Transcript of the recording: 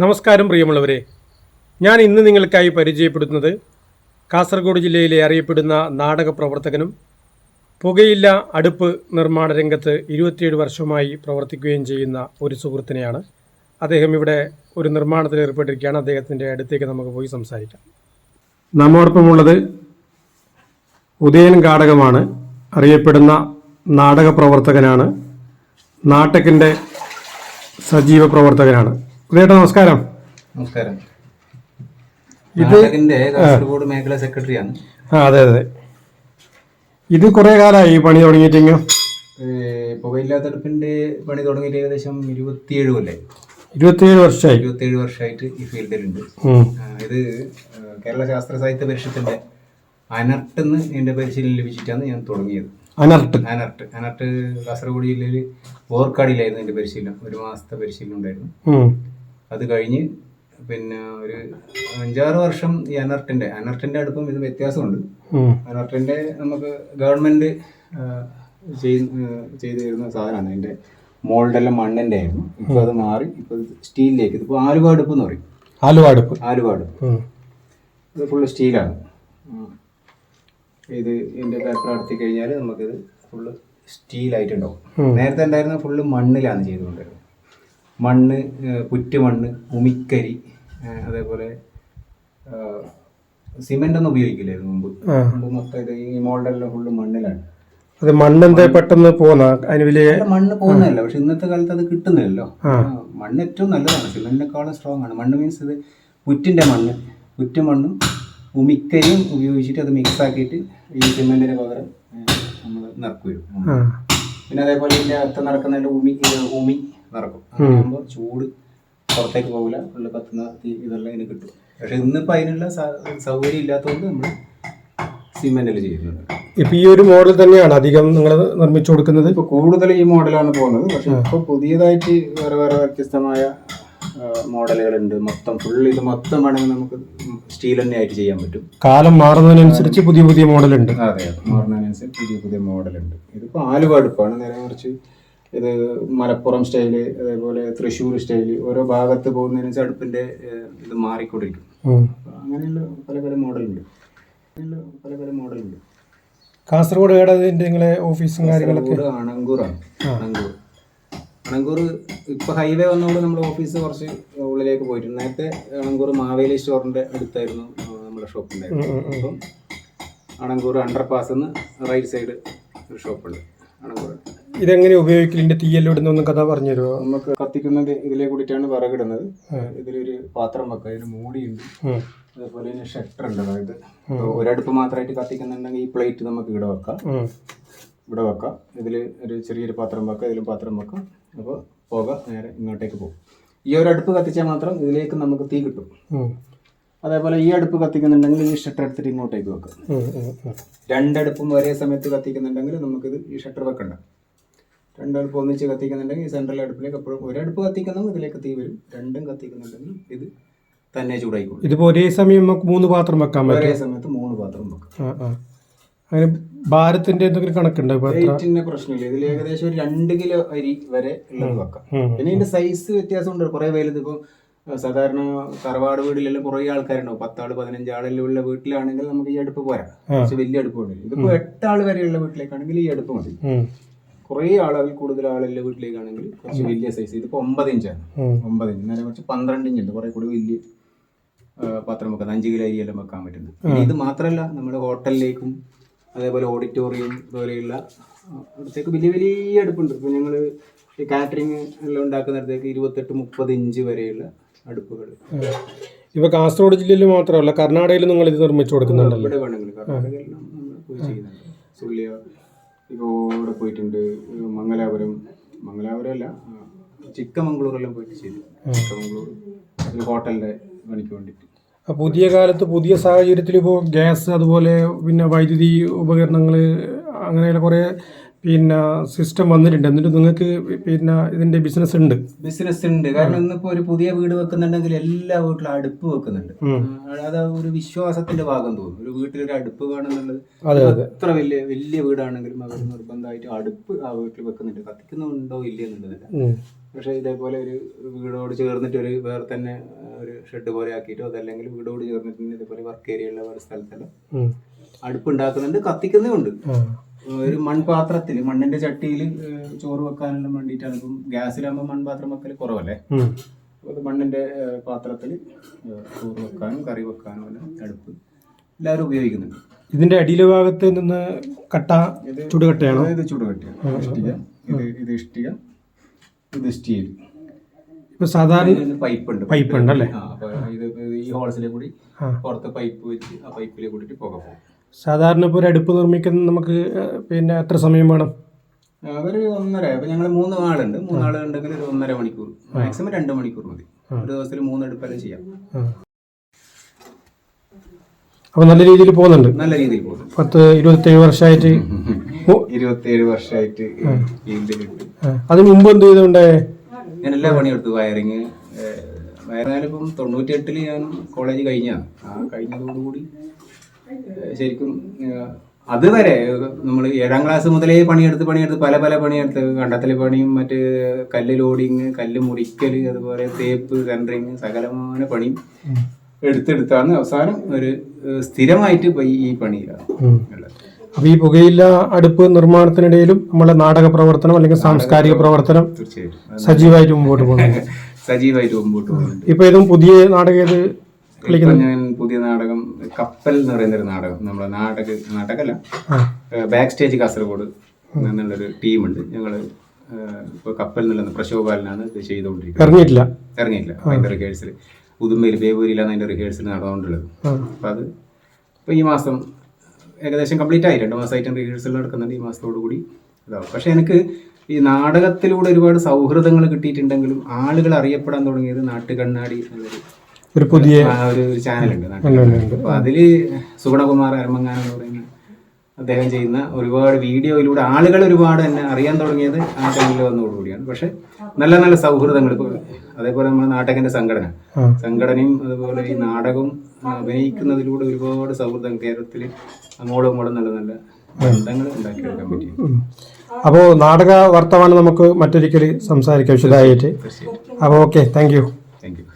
നമസ്കാരം പ്രിയമുള്ളവരെ. ഞാൻ ഇന്ന് നിങ്ങൾക്കായി പരിചയപ്പെടുത്തുന്നത് കാസർഗോഡ് ജില്ലയിലെ അറിയപ്പെടുന്ന നാടക പ്രവർത്തകനും പുകയില്ല അടുപ്പ് നിർമ്മാണ രംഗത്ത് ഇരുപത്തിയേഴ് വർഷമായി പ്രവർത്തിക്കുകയും ചെയ്യുന്ന ഒരു സുഹൃത്തിനെയാണ്. അദ്ദേഹം ഇവിടെ ഒരു നിർമ്മാണത്തിൽ ഏർപ്പെട്ടിരിക്കുകയാണ്. അദ്ദേഹത്തിന്റെ അടുത്തേക്ക് നമുക്ക് പോയി സംസാരിക്കാം. നമ്മോടൊപ്പമുള്ളത് ഉദയൻ ഘാടകമാണ് അറിയപ്പെടുന്ന നാടക പ്രവർത്തകനാണ്. നാട്ടക്കിന്റെ സജീവ പ്രവർത്തകനാണ്. ഉദയേട്ടാ നമസ്കാരം. നമസ്കാരം. ഇത് കാസർഗോഡ് മേഖല സെക്രട്ടറിയാണ്. ആ അതെ അതെ. ഇത് കുറേ കാലമായി ഈ പണി തുടങ്ങിയിട്ടെങ്കിൽ പുകയില്ലാത്തടുപ്പിന്റെ പണി തുടങ്ങിയിട്ട് ഏകദേശം ഇരുപത്തിയേഴ് കൊല്ലായി. ഇരുപത്തിയേഴ് വർഷമായി. ഇരുപത്തിയേഴ് വർഷമായിട്ട് ഈ ഫീൽഡിലുണ്ട്. ഇത് കേരള ശാസ്ത്ര സാഹിത്യ പരിഷത്തിന്റെ അനർട്ട് എന്ന് എന്റെ പരിശീലനം ലഭിച്ചിട്ടാണ് ഞാൻ തുടങ്ങിയത്. അനർട്ട്. അനർട്ട്. അനർട്ട് കാസർഗോഡ് ജില്ലയിൽ ഓർക്കാടിയിലായിരുന്നു എന്റെ പരിശീലനം. ഒരു മാസത്തെ പരിശീലനം ഉണ്ടായിരുന്നു. അത് കഴിഞ്ഞ് പിന്നെ ഒരു അഞ്ചാറ് വർഷം ഈ അനർട്ടിന്റെ അനർട്ടിന്റെ അടുപ്പം ഇത് വ്യത്യാസമുണ്ട്. അനർട്ടിന്റെ നമുക്ക് ഗവൺമെന്റ് ചെയ്തു തരുന്ന സാധനമാണ്. അതിന്റെ മോൾഡെല്ലാം മണ്ണിന്റെ ആയിരുന്നു. ഇപ്പൊ അത് മാറി ഇപ്പൊ സ്റ്റീലിലേക്ക് ഇതിപ്പോ ആലുവ അടുപ്പ് എന്ന് പറയും. ആലുവാടുപ്പ്. ആലുവാടുപ്പ്. ഇത് ഫുള്ള് സ്റ്റീലാണ്. ഇത് ഇതിന്റെ പേപ്പർ നടത്തി കഴിഞ്ഞാൽ നമുക്കിത് ഫുള്ള് സ്റ്റീലായിട്ടുണ്ടാവും. നേരത്തെ ഉണ്ടായിരുന്ന ഫുള്ള് മണ്ണിലാണ് ചെയ്തുകൊണ്ടിരുന്നത്. മണ്ണ് പുറ്റുമണ്ണ് ഉമിക്കരി അതേപോലെ സിമെന്റ് ഒന്നും ഉപയോഗിക്കില്ലായിരുന്നു മുമ്പ്. മുമ്പ് മൊത്തം ഇത് ഈ മോൾഡെല്ലാം ഫുള്ള് മണ്ണിലാണ്. അത് മണ്ണ് എന്താ പെട്ടെന്ന് പോന്ന? അതിന് വലിയ മണ്ണ് പോകുന്നതല്ല പക്ഷെ ഇന്നത്തെ കാലത്ത് അത് കിട്ടുന്നില്ലല്ലോ. മണ്ണ് ഏറ്റവും നല്ലതാണ്. സിമെന്റിനേക്കാളും സ്ട്രോങ് ആണ്. മണ്ണ് മീൻസ് ഇത് പുറ്റിന്റെ മണ്ണ്. പുറ്റ് മണ്ണും ഉമിക്കരിയും ഉപയോഗിച്ചിട്ട് അത് മിക്സ് ആക്കിയിട്ട് ഈ സിമെന്റിന് പകരം നമ്മൾ നിറക്കും പിന്നെ അതേപോലെ ഇതിന്റെ അകത്ത് നടക്കുന്നതിന്റെ ഉമി ഉമി നിറക്കും അങ്ങനെയാകുമ്പോൾ ചൂട് പുറത്തേക്ക് പോകില്ല ഉള്ള കത്തുന്ന തീ ഇതെല്ലാം ഇതിന് കിട്ടും. പക്ഷെ ഇന്നിപ്പോൾ അതിനുള്ള സൗകര്യം ഇല്ലാത്തതുകൊണ്ട് നമ്മൾ സിമെന്റിൽ ചെയ്യുന്നുണ്ട് ഇപ്പൊ ഈ ഒരു മോഡൽ തന്നെയാണ് അധികം നിങ്ങൾ നിർമ്മിച്ചു കൊടുക്കുന്നത്. ഇപ്പൊ കൂടുതൽ ഈ മോഡലാണ് പോകുന്നത്. പക്ഷെ ഇപ്പൊ പുതിയതായിട്ട് വേറെ വേറെ വ്യത്യസ്തമായ മോഡലുകളുണ്ട്. മൊത്തം ഫുൾ ഇത് മൊത്തം വേണമെങ്കിൽ നമുക്ക് സ്റ്റീൽ തന്നെ ആയിട്ട് ചെയ്യാൻ പറ്റും. കാലം മാറുന്നതിനനുസരിച്ച് പുതിയ പുതിയ മോഡലുണ്ട് അതെ മാറുന്നതിനനുസരിച്ച് പുതിയ പുതിയ മോഡലുണ്ട് ഇതിപ്പോ ആലുവ അടുപ്പാണ്. നേരെ മറിച്ച് ഇത് മലപ്പുറം സ്റ്റൈൽ അതേപോലെ തൃശ്ശൂർ സ്റ്റൈൽ ഓരോ ഭാഗത്ത് പോകുന്നതിനനുസരിച്ച് അടുപ്പിന്റെ ഇത് മാറിക്കൊണ്ടിരിക്കും. അങ്ങനെയുള്ള പല പല മോഡലുണ്ട്. അങ്ങനെയുള്ള പല പല മോഡലുണ്ട്. കാസർഗോഡ് ഏടാ ഇതിന്റെ നിങ്ങളെ ഓഫീസും കാര്യങ്ങളൊക്കെ? അണങ്കൂറാണ് അണങ്കൂർ. അണങ്കൂർ ഇപ്പൊ ഹൈവേ വന്നുകൊണ്ട് നമ്മൾ ഓഫീസ് കുറച്ച് ഉള്ളിലേക്ക് പോയിട്ടുണ്ട്. നേരത്തെ അണങ്കൂർ മാവേലി സ്റ്റോറിന്റെ അടുത്തായിരുന്നു നമ്മുടെ ഷോപ്പ് ഉണ്ടായിരുന്നത് അപ്പം Anangoor underpass right side ഒരു ഷോപ്പുണ്ട് അണങ്കൂർ. ഇതെങ്ങനെ ഉപയോഗിക്കൽ ഇതിന്റെ തീയെല്ലാം ഇടുന്ന ഒന്നും കഥ പറഞ്ഞു തരുമോ നമുക്ക് കത്തിക്കുന്നത് ഇതിലെ കൂടിയിട്ടാണ് വിറകിടുന്നത്. ഇതിലൊരു പാത്രം വെക്കുക. ഇതിന് മൂടിയുണ്ട്. അതുപോലെ തന്നെ ഷട്ടർ ഉണ്ട്. അതായത് ഒരടുപ്പ് മാത്രമായിട്ട് കത്തിക്കുന്നുണ്ടെങ്കിൽ ഈ പ്ലേറ്റ് നമുക്ക് ഇവിടെ വെക്കാം. ഇവിടെ വെക്കാം. ഇതിൽ ഒരു ചെറിയൊരു പാത്രം വെക്കാം ഇതിലും പാത്രം വെക്കാം. അപ്പോൾ പുക നേരെ ഇങ്ങോട്ടേക്ക് പോകും. ഈ ഒരു അടുപ്പ് കത്തിച്ചാൽ മാത്രം ഇതിലേക്ക് നമുക്ക് തീ കിട്ടും. അതേപോലെ ഈ അടുപ്പ് കത്തിക്കുന്നുണ്ടെങ്കിൽ ഈ ഷട്ടർ എടുത്തിട്ട് ഇങ്ങോട്ടേക്ക് വെക്കാം. രണ്ടടുപ്പും ഒരേ സമയത്ത് കത്തിക്കുന്നുണ്ടെങ്കിൽ നമുക്കിത് ഈ ഷട്ടർ വെക്കണ്ട. രണ്ടടുപ്പ് ഒന്നിച്ച് കത്തിക്കുന്നുണ്ടെങ്കിൽ ഈ സെൻട്രൽ അടുപ്പിലേക്ക് എപ്പോഴും ഒരടുപ്പ് കത്തിക്കുന്നെങ്കിൽ ഇതിലേക്ക് തീ വരും. രണ്ടും കത്തിക്കുന്നുണ്ടെങ്കിൽ ഇത് തന്നെ ചൂടായിക്കോളും. ഇതിപ്പോ ഒരേ സമയം നമുക്ക് മൂന്ന് പാത്രം വെക്കാൻ പറ്റും. ഒരേ സമയത്ത് മൂന്ന് പാത്രം വെക്കാം. അങ്ങനെ ഭാരത്തിന്റെ എന്തെങ്കിലും കണക്കുണ്ടോ പ്രശ്നമില്ല. ഇതിൽ ഏകദേശം ഒരു രണ്ട് കിലോ അരി വരെ ഉള്ളത് വെക്കാം. പിന്നെ ഇതിന്റെ സൈസ് വ്യത്യാസമുണ്ട്. കുറെ വലുത് ഇപ്പൊ അഹ് സാധാരണ തറവാട് വീട്ടിലെല്ലാം കുറെ ആൾക്കാരുണ്ടാവും. പത്താൾ പതിനഞ്ചാളെല്ലാം ഉള്ള വീട്ടിലാണെങ്കിൽ നമുക്ക് ഈ അടുപ്പ് പോരാ. കുറച്ച് വലിയ അടുപ്പ് ഉണ്ട് ഇതിപ്പോ എട്ടാൾ വരെയുള്ള വീട്ടിലേക്കാണെങ്കിൽ ഈ അടുപ്പ് മതി. കുറെ ആളുകൾ കൂടുതൽ ആളുള്ള വീട്ടിലേക്കാണെങ്കിൽ കുറച്ച് വലിയ സൈസ് ഇതിപ്പോൾ ഒമ്പത് ഇഞ്ചാണ്. ഒമ്പത് ഇഞ്ച് നേരെ കുറച്ച് പന്ത്രണ്ട് ഇഞ്ച് ഉണ്ട്. കുറെ കൂടി വലിയ പാത്രം വെക്കാൻ അഞ്ച് കിലോ അരിയെല്ലാം വെക്കാൻ പറ്റുന്നത്. ഇത് മാത്രമല്ല നമ്മുടെ ഹോട്ടലിലേക്കും അതേപോലെ ഓഡിറ്റോറിയം പോലെയുള്ള അടുത്തേക്ക് വലിയ വലിയ അടുപ്പുണ്ട്. ഇപ്പൊ ഞങ്ങൾ ഈ കാറ്ററിംഗ് എല്ലാം ഉണ്ടാക്കുന്നിടത്തേക്ക് ഇരുപത്തെട്ട് മുപ്പത് ഇഞ്ച് വരെയുള്ള അടുപ്പുകൾ. ഇപ്പൊ കാസർഗോഡ് ജില്ലയിൽ മാത്രമല്ല കർണാടകയിൽ നിങ്ങൾ ഇത് നിർമ്മിച്ചു കൊടുക്കുന്നുണ്ടല്ലോ. ഇവിടെ വേണമെങ്കിൽ കർണാടകയിലെല്ലാം നമ്മൾ പോയി ചെയ്യുന്നുണ്ട്. സുള്ളിയ ഇപ്പോൾ ഇവിടെ പോയിട്ടുണ്ട് മംഗലാപുരം. മംഗലാപുരം അല്ല ചിക്കമംഗ്ലൂരെല്ലാം പോയിട്ട് ചെയ്തു. ചിക്കമംഗ്ലൂർ ഒരു ഹോട്ടലിന്റെ പണിക്ക് വേണ്ടിയിട്ട്. പുതിയ കാലത്ത് പുതിയ സാഹചര്യത്തിൽ ഇപ്പോൾ ഗ്യാസ് അതുപോലെ പിന്നെ വൈദ്യുതി ഉപകരണങ്ങൾ അങ്ങനെയുള്ള കുറേ പിന്നെ സിസ്റ്റം വന്നിട്ടുണ്ട്. എന്നിട്ട് നിങ്ങൾക്ക് പിന്നെ ഇതിന്റെ ബിസിനസ് ഉണ്ട്. ബിസിനസ് ഉണ്ട്. കാരണം ഇന്നിപ്പോ ഒരു പുതിയ വീട് വെക്കുന്നുണ്ടെങ്കിൽ എല്ലാ വീട്ടിലും അടുപ്പ് വെക്കുന്നുണ്ട്. അത് ഒരു വിശ്വാസത്തിന്റെ ഭാഗം തോന്നും. ഒരു വീട്ടിൽ ഒരു അടുപ്പ് വേണമെന്നുള്ളത് എത്ര വലിയ വലിയ വീടാണെങ്കിലും അവർ നിർബന്ധമായിട്ട് അടുപ്പ് ആ വീട്ടിൽ വെക്കുന്നുണ്ട്. കത്തിക്കുന്നുണ്ടോ ഇല്ല എന്നുള്ളതല്ല പക്ഷെ ഇതേപോലെ ഒരു വീടോട് ചേർന്നിട്ട് ഒരു വേറെ തന്നെ ഒരു ഷെഡ് പോലെ ആക്കിയിട്ടോ അതല്ലെങ്കിൽ വീടോട് ചേർന്നിട്ട് ഇതേപോലെ വർക്ക് ഏരിയ ഉള്ള ഒരു സ്ഥലത്തെല്ലാം. അടുപ്പ് ഉണ്ടാക്കുന്നുണ്ട് കത്തിക്കുന്നുമുണ്ട് ആ. ഒരു മൺപാത്രത്തിൽ മണ്ണിന്റെ ചട്ടിയിൽ ചോറ് വെക്കാനെല്ലാം വേണ്ടിയിട്ടാണ്. ഇപ്പം ഗ്യാസിലാകുമ്പോൾ മൺപാത്രം വെക്കൽ കുറവല്ലേ. അത് മണ്ണിന്റെ പാത്രത്തിൽ ചോറ് വെക്കാനും കറി വെക്കാനും എല്ലാം അടുപ്പ് എല്ലാവരും ഉപയോഗിക്കുന്നുണ്ട്. ഇതിന്റെ അടിയിലെ ഭാഗത്ത് നിന്ന് കട്ട ചുടുകട്ടയാണോ ഇത് ചുടുകട്ടയാണ് ഇഷ്ടിക. ഇത് ഇത് ഇഷ്ടിക. ഇത് സ്റ്റീൽ. ഇപ്പൊ സാധാരണ പൈപ്പ് ഉണ്ട് പൈപ്പ് ഉണ്ട് അല്ലേ ഇത് ഈ ഹോൾസിലെ കൂടി. പുറത്ത് പൈപ്പ് വെച്ച് ആ പൈപ്പിലെ കൂടിയിട്ട് പുക പോകും. സാധാരണ ഇപ്പോൾ ഒരു അടുപ്പ് നിർമ്മിക്കുന്ന നമുക്ക് പിന്നെ എത്ര സമയം വേണം? ഒരു ഒന്നര. ഇപ്പം ഞങ്ങൾ മൂന്ന് ആളുണ്ട്. മൂന്നാൾ ഉണ്ടെങ്കിൽ ഒരു ഒന്നര മണിക്കൂർ. മാക്സിമം രണ്ട് മണിക്കൂർ മതി. ഒരു ദിവസത്തിൽ മൂന്ന് അടുപ്പെല്ലാം ചെയ്യാം. അപ്പൊ നല്ല രീതിയിൽ പോകുന്നുണ്ട്? നല്ല രീതിയിൽ പോകും. പത്ത് ഇരുപത്തേഴ് വർഷമായിട്ട് ഇരുപത്തേഴ് വർഷമായിട്ട്. അതിന് മുമ്പ് എന്ത് ചെയ്തുകൊണ്ട്? ഞാൻ എല്ലാ പണിയെടുത്തു വയറിങ് വയറിനാലിപ്പം തൊണ്ണൂറ്റി എട്ടിൽ ഞാൻ കോളേജ് കഴിഞ്ഞാണ് ആ കഴിഞ്ഞതോടുകൂടി ശരിക്കും അതുവരെ നമ്മൾ ഏഴാം ക്ലാസ് മുതലേ പണിയെടുത്ത് പണിയെടുത്ത് പല പല പണിയെടുത്ത് കണ്ടത്തിലെ പണിയും മറ്റ് കല്ല് ലോഡിങ് കല്ല് മുറിക്കൽ അതുപോലെ തേപ്പ് സെന്ററിങ് സകലമായ പണിയും എടുത്തെടുത്താണ് അവസാനം ഒരു സ്ഥിരമായിട്ട് പോയി ഈ പണിയിലാണ് ഉള്ളത്. അപ്പൊ ഈ പുകയില്ല അടുപ്പ് നിർമ്മാണത്തിനിടയിലും നമ്മളെ നാടക പ്രവർത്തനം അല്ലെങ്കിൽ സാംസ്കാരിക പ്രവർത്തനം സജീവമായിട്ട് മുമ്പോട്ട് പോകുന്നു സജീവമായിട്ട് മുമ്പോട്ട് പോകുന്നു ഇപ്പൊ ഏതും പുതിയ നാടകം ഇപ്പൊ ഞാൻ പുതിയ നാടകം കപ്പൽ എന്ന് പറയുന്ന ഒരു നാടകം. നമ്മുടെ നാടക നാടകമല്ല ബാക്ക് സ്റ്റേജ് കാസർഗോഡ് എന്നുള്ളൊരു ടീമുണ്ട്. ഞങ്ങൾ ഇപ്പൊ കപ്പൽ എന്നുള്ള പ്രശോപാലനാണ് ഇത് ചെയ്തുകൊണ്ടിരിക്കുന്നത്. ഇറങ്ങിയിട്ടില്ല. ഇറങ്ങിയില്ല അതിന്റെ റിഹേഴ്സൽ പുതുമ്പയിൽ ബേബൂരിലാണ് അതിന്റെ റിഹേഴ്സൽ നടന്നുകൊണ്ടുള്ളത്. അപ്പൊ അത് ഇപ്പൊ ഈ മാസം ഏകദേശം കംപ്ലീറ്റ് ആയി. രണ്ട് മാസമായിട്ട് റിഹേഴ്സൽ നടക്കുന്നുണ്ട്. ഈ മാസത്തോടു കൂടി ഇതാവും. പക്ഷെ എനിക്ക് ഈ നാടകത്തിലൂടെ ഒരുപാട് സൗഹൃദങ്ങൾ കിട്ടിയിട്ടുണ്ടെങ്കിലും ആളുകൾ അറിയപ്പെടാൻ തുടങ്ങിയത് നാട്ടുകണ്ണാടി എന്നുള്ളൊരു ഒരു പുതിയ ഒരു ചാനൽ ചാനലുണ്ട് അതിൽ സുഗുണകുമാർ അരമങ്ങാനം എന്ന് പറയുന്ന അദ്ദേഹം ചെയ്യുന്ന ഒരുപാട് വീഡിയോയിലൂടെ ആളുകൾ ഒരുപാട് എന്നെ അറിയാൻ തുടങ്ങിയത് ആ ചാനലിൽ വന്നതോടുകൂടിയാണ്. പക്ഷെ നല്ല നല്ല സൗഹൃദങ്ങൾ ഇപ്പോൾ അതേപോലെ നമ്മുടെ നാടകന്റെ സംഘടന. സംഘടനയും അതുപോലെ ഈ നാടകവും അഭിനയിക്കുന്നതിലൂടെ ഒരുപാട് സൗഹൃദം കേരളത്തിൽ അങ്ങോട്ടും ഇങ്ങോട്ടും നല്ല നല്ല ബന്ധങ്ങൾ ഉണ്ടാക്കിയെടുക്കാൻ പറ്റി. അപ്പോൾ അപ്പോ നാടക വർത്തമാനം നമുക്ക് മറ്റൊരിക്കൽ സംസാരിക്കാം വിശദമായിട്ട്. അപ്പോൾ okay thank you. Thank you.